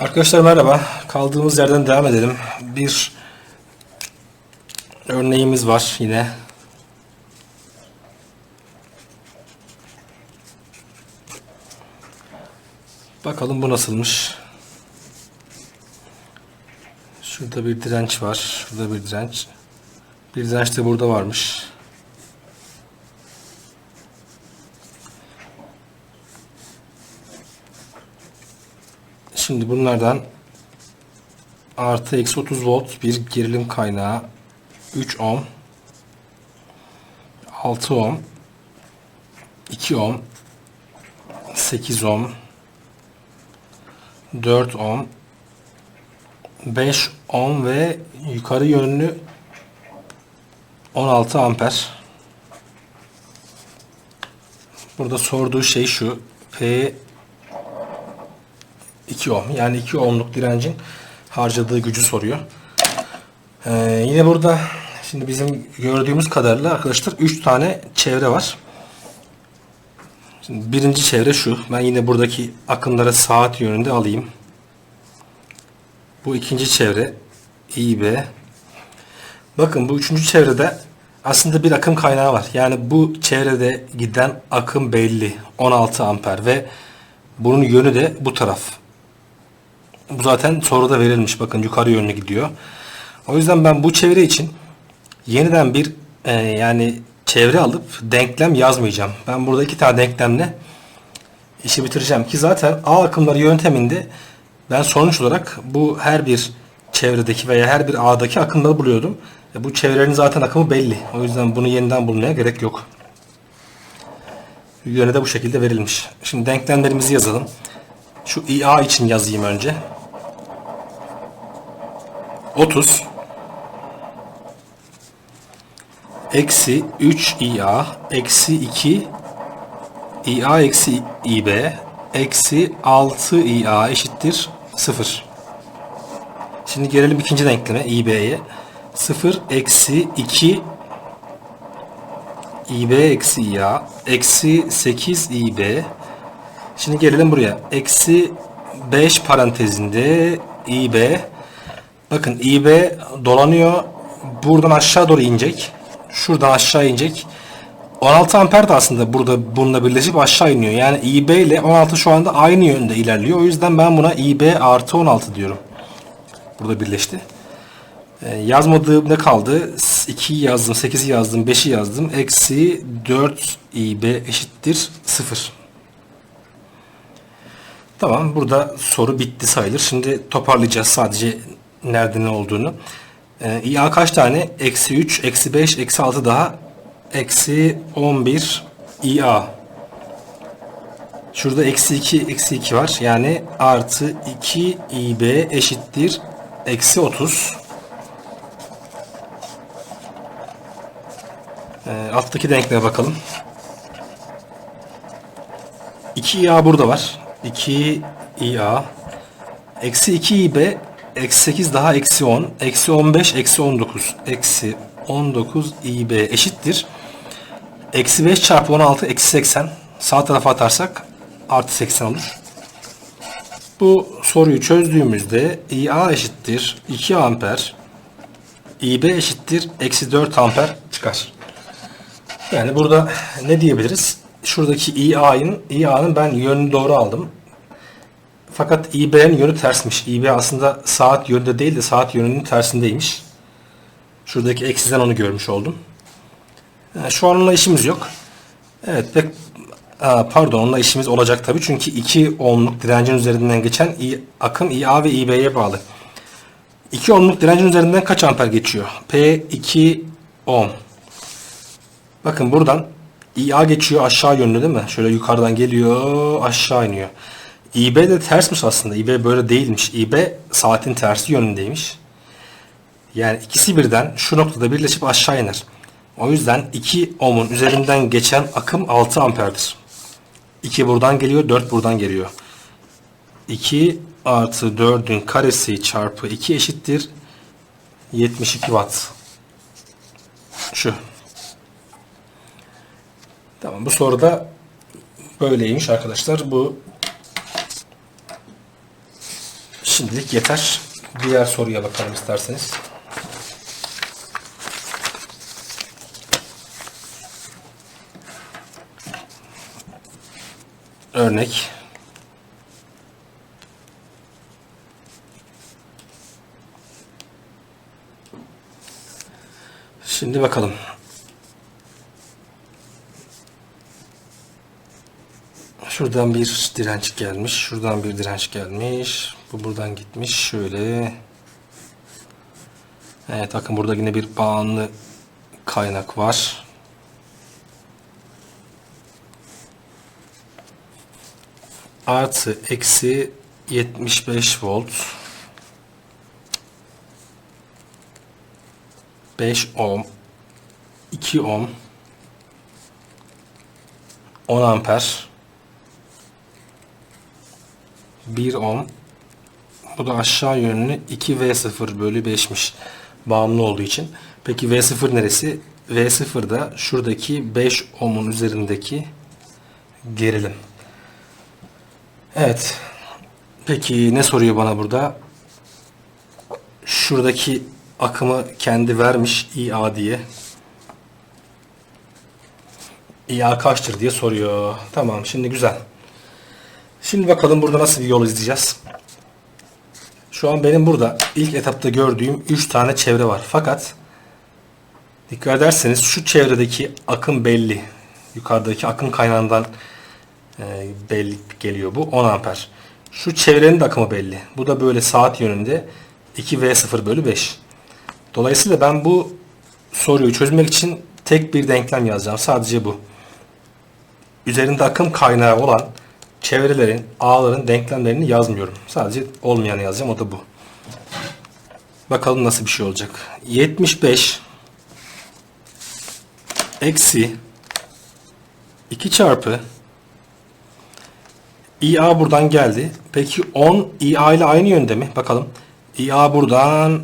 Arkadaşlar merhaba. Kaldığımız yerden devam edelim. Bir örneğimiz var yine. Bakalım bu nasılmış. Şurada bir direnç var. Şurada bir direnç. Bir direnç de burada varmış. Şimdi bunlardan artı eksi 30 volt bir gerilim kaynağı 3 ohm 6 ohm 2 ohm 8 ohm 4 ohm 5 ohm ve yukarı yönlü 16 amper. Burada sorduğu şey şu P 2 ohm yani 2 ohmluk direncin harcadığı gücü soruyor. Ee, yine burada şimdi bizim gördüğümüz kadarıyla arkadaşlar 3 tane çevre var. Şimdi birinci çevre şu. Ben yine buradaki akımları saat yönünde alayım. Bu ikinci çevre İB. Bakın bu üçüncü çevrede aslında bir akım kaynağı var. Yani bu çevrede giden akım belli. 16 amper ve bunun yönü de bu taraf. Bu zaten soruda verilmiş. Bakın yukarı yönlü gidiyor. O yüzden ben bu çevre için yeniden bir e, yani çevre alıp denklem yazmayacağım. Ben burada iki tane denklemle işi bitireceğim ki zaten A akımları yönteminde ben sonuç olarak bu her bir çevredeki veya her bir A'daki akımları buluyordum. E, bu çevrenin zaten akımı belli. O yüzden bunu yeniden bulmaya gerek yok. Yöne de bu şekilde verilmiş. Şimdi denklemlerimizi yazalım. Şu IA için yazayım önce. 30 eksi 3 IA eksi 2 IA eksi IB eksi 6 IA eşittir 0. Şimdi gelelim ikinci denkleme IB'ye. 0 eksi 2 IB eksi IA eksi 8 IB Şimdi gelelim buraya. Eksi 5 parantezinde IB Bakın İB dolanıyor. Buradan aşağı doğru inecek. Şuradan aşağı inecek. 16 amper de aslında burada bununla birleşip aşağı iniyor. Yani İB ile 16 şu anda aynı yönde ilerliyor. O yüzden ben buna İB artı 16 diyorum. Burada birleşti. Ee, yazmadığım ne kaldı? 2'yi yazdım, 8'i yazdım, 5'i yazdım. Eksi 4 İB eşittir 0. Tamam burada soru bitti sayılır. Şimdi toparlayacağız sadece nerede ne olduğunu. İA kaç tane? Eksi 3, eksi 5, eksi 6 daha. Eksi 11 İA. Şurada eksi 2, eksi 2 var. Yani artı 2 İB eşittir. Eksi 30. Ee, alttaki denkleme bakalım. 2 İA burada var. 2 İA. Eksi 2 İB Eksi 8 daha eksi 10. Eksi 15 eksi 19. Eksi 19 IB eşittir. Eksi 5 çarpı 16 eksi 80. Sağ tarafa atarsak artı 80 olur. Bu soruyu çözdüğümüzde IA eşittir 2 amper. IB eşittir eksi 4 amper çıkar. Yani burada ne diyebiliriz? Şuradaki IA'nın IA'nın ben yönünü doğru aldım. Fakat İB'nin yönü tersmiş. İB aslında saat yönünde değil de saat yönünün tersindeymiş. Şuradaki eksiden onu görmüş oldum. Yani şu an onunla işimiz yok. Evet pek pardon onunla işimiz olacak tabii. Çünkü 2 ohmluk direncin üzerinden geçen akım IA ve İB'ye bağlı. 2 ohmluk direncin üzerinden kaç amper geçiyor? P2 ohm. Bakın buradan IA geçiyor aşağı yönlü değil mi? Şöyle yukarıdan geliyor aşağı iniyor. İB de tersmiş aslında. İB böyle değilmiş. İB saatin tersi yönündeymiş. Yani ikisi birden şu noktada birleşip aşağı iner. O yüzden 2 ohmun üzerinden geçen akım 6 amperdir. 2 buradan geliyor, 4 buradan geliyor. 2 artı 4'ün karesi çarpı 2 eşittir 72 watt. Şu. Tamam bu soruda böyleymiş arkadaşlar. Bu Şimdilik yeter. Diğer soruya bakalım isterseniz. Örnek. Şimdi bakalım. Şuradan bir direnç gelmiş. Şuradan bir direnç gelmiş. Bu buradan gitmiş. Şöyle. Evet bakın burada yine bir bağımlı kaynak var. Artı eksi 75 volt. 5 ohm. 2 ohm. 10 amper. 1 ohm. Bu da aşağı yönlü 2V0 bölü 5'miş. Bağımlı olduğu için. Peki V0 neresi? V0 da şuradaki 5 ohmun üzerindeki gerilim. Evet. Peki ne soruyor bana burada? Şuradaki akımı kendi vermiş IA diye. IA kaçtır diye soruyor. Tamam şimdi güzel. Şimdi bakalım burada nasıl bir yol izleyeceğiz. Şu an benim burada ilk etapta gördüğüm 3 tane çevre var. Fakat dikkat ederseniz şu çevredeki akım belli. Yukarıdaki akım kaynağından e, belli geliyor bu 10 amper. Şu çevrenin de akımı belli. Bu da böyle saat yönünde 2V0 bölü 5. Dolayısıyla ben bu soruyu çözmek için tek bir denklem yazacağım. Sadece bu. Üzerinde akım kaynağı olan çevrelerin, ağların denklemlerini yazmıyorum. Sadece olmayanı yazacağım. O da bu. Bakalım nasıl bir şey olacak. 75 eksi 2 çarpı IA buradan geldi. Peki 10 IA ile aynı yönde mi? Bakalım. IA buradan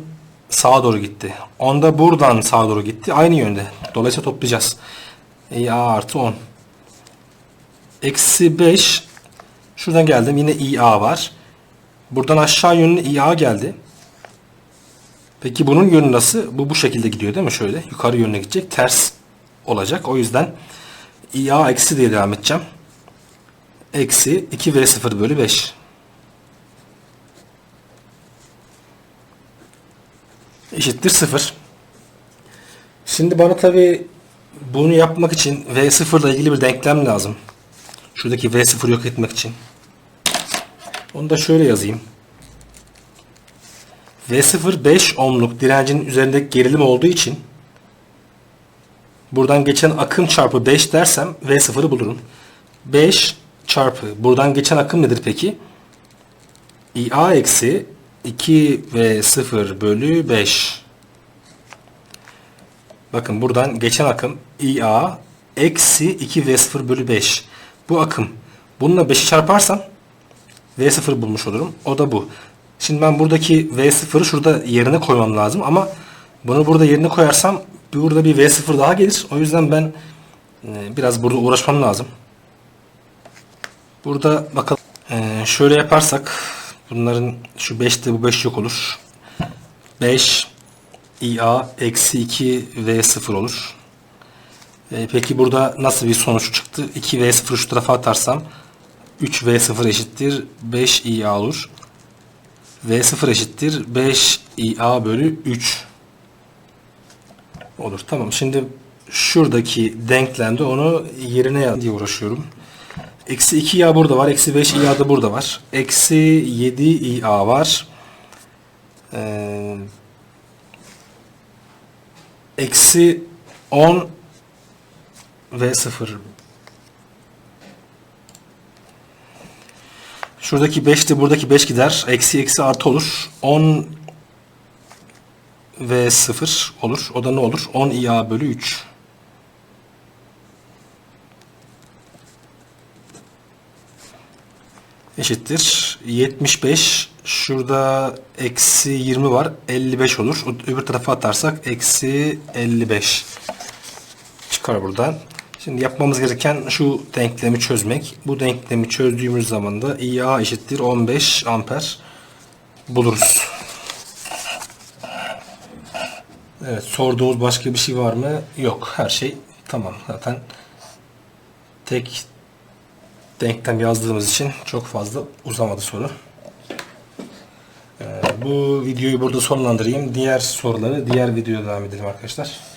sağa doğru gitti. 10 da buradan sağa doğru gitti. Aynı yönde. Dolayısıyla toplayacağız. IA artı 10. Eksi 5 Şuradan geldim. Yine IA var. Buradan aşağı yönlü IA geldi. Peki bunun yönü nasıl? Bu bu şekilde gidiyor değil mi? Şöyle yukarı yönüne gidecek. Ters olacak. O yüzden IA eksi diye devam edeceğim. Eksi 2V0 bölü 5. Eşittir 0. Şimdi bana tabi bunu yapmak için V0 ile ilgili bir denklem lazım. Şuradaki V0 yok etmek için. Onu da şöyle yazayım. V0 5 ohmluk direncin üzerindeki gerilim olduğu için buradan geçen akım çarpı 5 dersem V0'ı bulurum. 5 çarpı buradan geçen akım nedir peki? IA eksi 2 V0 bölü 5. Bakın buradan geçen akım IA eksi 2 V0 bölü 5. Bu akım. Bununla 5'i çarparsam V0 bulmuş olurum. O da bu. Şimdi ben buradaki V0'ı şurada yerine koymam lazım ama bunu burada yerine koyarsam burada bir V0 daha gelir. O yüzden ben e, biraz burada uğraşmam lazım. Burada bakalım. E, şöyle yaparsak bunların şu 5'te bu 5 yok olur. 5 IA eksi 2 V0 olur. E, peki burada nasıl bir sonuç çıktı? 2V0 şu tarafa atarsam 3V0 eşittir 5IA olur. V0 eşittir 5IA bölü 3 olur. Tamam şimdi şuradaki denklemde onu yerine yaz diye uğraşıyorum. Eksi 2IA burada var. Eksi 5IA da burada var. Eksi 7IA var. Ee, eksi 10 V0 Şuradaki 5 de buradaki 5 gider. Eksi eksi artı olur. 10 V 0 olur. O da ne olur? 10 IA bölü 3. Eşittir. 75. Şurada eksi 20 var. 55 olur. Öbür tarafa atarsak eksi 55. Çıkar buradan. Şimdi yapmamız gereken şu denklemi çözmek. Bu denklemi çözdüğümüz zaman da IA eşittir 15 amper buluruz. Evet sorduğumuz başka bir şey var mı? Yok. Her şey tamam. Zaten tek denklem yazdığımız için çok fazla uzamadı soru. Ee, bu videoyu burada sonlandırayım. Diğer soruları diğer videoda devam edelim arkadaşlar.